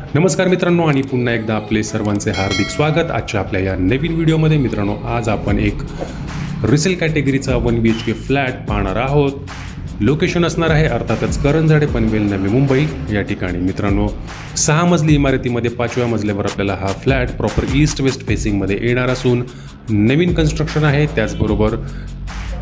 नमस्कार मित्रांनो आणि पुन्हा एकदा आपले सर्वांचे हार्दिक स्वागत. आजच्या आपल्या या नवीन व्हिडिओमध्ये मित्रांनो आज आपण एक resale कॅटेगरीचा one B H K flat पाहणार आहोत. लोकेशन असणार आहे अर्थातच करंजाडे पनवेल नवी मुंबई. या ठिकाणी मित्रांनो सहा मजली इमारतीमध्ये पाचव्या मजल्यावर आपल्याला हा फ्लॅट प्रॉपर ईस्ट वेस्ट फेसिंगमध्ये येणार असून नवीन कन्स्ट्रक्शन आहे. त्याचबरोबर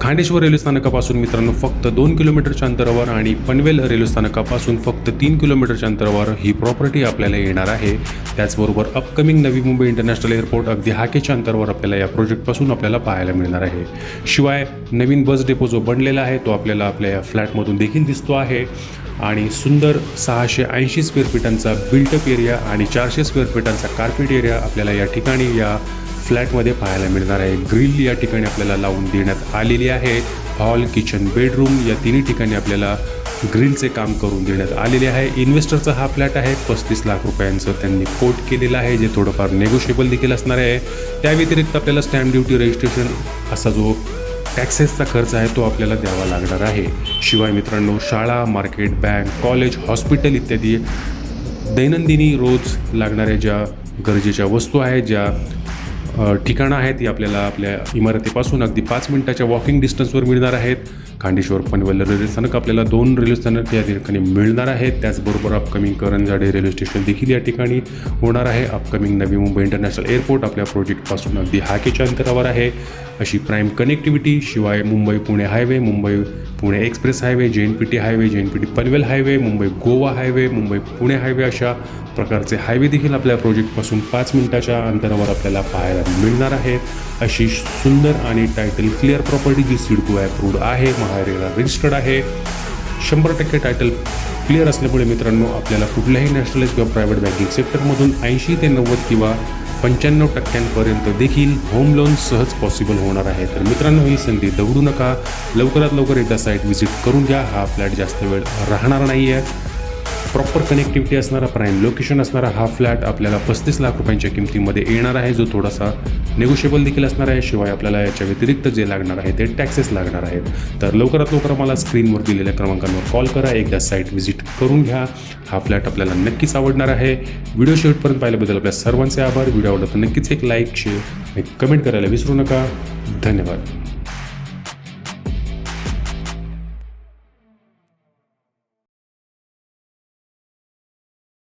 खांडेश्वर रेल्वे स्थानकापासून मित्रांनो फक्त दोन किलोमीटरच्या अंतरावर आणि पनवेल रेल्वे स्थानकापासून फक्त तीन किलोमीटरच्या अंतरावर ही प्रॉपर्टी आपल्याला येणार आहे. त्याचबरोबर upcoming Navi Mumbai international airport अगदी हाकेच्या अंतरावर आपल्याला या प्रोजेक्टपासून आपल्याला पाहायला मिळणार आहे. शिवाय नवीन बस डेपो जो बनलेला आहे तो आपल्याला आपल्या या फ्लॅटमधून देखील दिसतो आहे. आणि सुंदर सहाशे ऐंशी स्क्वेअर फीटांचा बिल्टअप एरिया आणि चारशे स्क्वेअर फीटांचा कार्पेट एरिया आपल्याला या ठिकाणी या फ्लॅटमध्ये पाहायला मिळणार आहे. ग्रिल या ठिकाणी आपल्याला लावून देण्यात आलेली आहे. हॉल किचन बेडरूम या तिन्ही ठिकाणी आपल्याला ग्रिलचे काम करून देण्यात आलेले आहे. इन्व्हेस्टरचा हा फ्लॅट आहे. पस्तीस लाख रुपयांचं त्यांनी कोट केलेलं आहे जे थोडंफार नेगोशिएबल देखील असणार आहे. त्या व्यतिरिक्त आपल्याला स्टॅम्प ड्युटी रजिस्ट्रेशन असा जो टॅक्सेसचा खर्च आहे तो आपल्याला द्यावा लागणार आहे. शिवाय मित्रांनो शाळा मार्केट बँक कॉलेज हॉस्पिटल इत्यादी दैनंदिनी रोज लागणाऱ्या ज्या गरजेच्या वस्तू आहेत ज्या ठिकाणं आहेत ती आपल्याला आपल्या इमारतीपासून अगदी पाच मिनिटाच्या वॉकिंग डिस्टन्सवर मिळणार आहेत. खांडेश्वर पनवेल रेल्वे स्थानक आपल्याला दोन रेल्वे स्थानक या ठिकाणी मिळणार आहेत. त्याचबरोबर अपकमिंग करंजाडे रेल्वे स्टेशन देखील या ठिकाणी होणार आहे. Upcoming Navi Mumbai international airport आपल्या प्रोजेक्टपासून अगदी हाकेच्या अंतरावर आहे. अशी प्राईम कनेक्टिव्हिटी शिवाय Mumbai Pune highway Mumbai Pune express highway J N P T highway J N P T Panvel highway Mumbai Goa highway Mumbai Pune highway अशा प्रकारचे हायवे देखील आपल्या प्रोजेक्टपासून पाच मिनिटाच्या अंतरावर आपल्याला पाहायला मिळणार आहेत. अशी सुंदर आणि टायटल क्लिअर प्रॉपर्टी जी सिडको अप्रूव्ड आहे महारेला रजिस्टर्ड आहे शंभर टक्के टायटल क्लिअर असल्यामुळे मित्रांनो आपल्याला कुठल्याही नॅशनलाइज किंवा प्रायव्हेट बँकिंग सेक्टरमधून ऐंशी ते नव्वद किंवा पंच्याण्णव टक्क्यांपर्यंत देखील होम लोन सहज पॉसिबल होणार आहे. तर मित्रांनो ही संधी दवडू नका. लवकरात लवकर एकदा साईट व्हिजिट करून घ्या. हा फ्लॅट जास्त वेळ राहणार नाही आहे प्रॉपर कनेक्टिव्हिटी असणारा प्राईम लोकेशन असणारा हा फ्लॅट आपल्याला पस्तीस लाख रुपयांच्या किमतीमध्ये येणार आहे. जो थोडासा नेगोशिएबल देखील असणार आहे. शिवाय आपल्याला याच्या व्यतिरिक्त जे लागणार आहे ते टॅक्सेस लागणार आहेत. तर लवकरात लवकर मला स्क्रीनवर दिलेल्या क्रमांकांवर कॉल करा. एकदा साईट व्हिजिट करून घ्या. हा फ्लॅट आपल्याला नक्कीच आवडणार आहे. व्हिडिओ शेवटपर्यंत पाहिल्याबद्दल आपल्या सर्वांचे आभार. व्हिडिओ आवडला तर नक्कीच एक लाईक शेअर आणि कमेंट करायला विसरू नका. धन्यवाद.